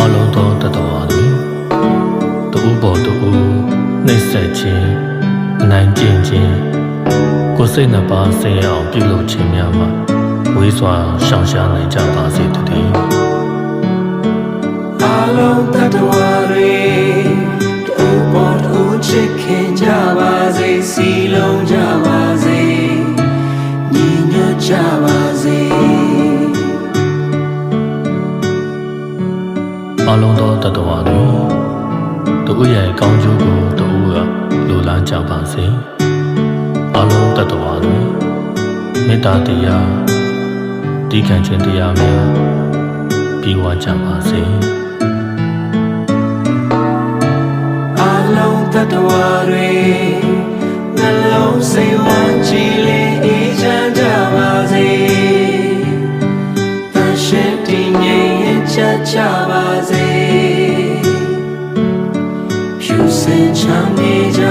အလုံးသောတတဝါတို့တူဘောတူနှိမ့်ဆက်ခြင်းအနိုင်ကျင့်ခြင်းကိုယ်စိတ်နှပါဆင်းရဲအောင်ပြုလုပ်ခြင်းများမှာဝေးစွာရှောင်ရှားနိုင်ကြပါစေတည်းအလုံးတတဝါတွေတူပေါ်တူချစ်ခင်ကြပါစေစီလုံးကြ အလုံးသောတတဝါတို့တူရဲ့ကောင်းကျိုးကိုတူကလိုလားကြပါစေအလုံးတတဝါတို့မေတ္တာတရားဒီကံခြင်းတရားများပြီးဝကြပါစေအလုံးတတဝါတွေနှလုံးစိတ်ဝမ်းကြည်လေး ရှက်ကြပါစေဖြူစင်ချမ်းနေကြ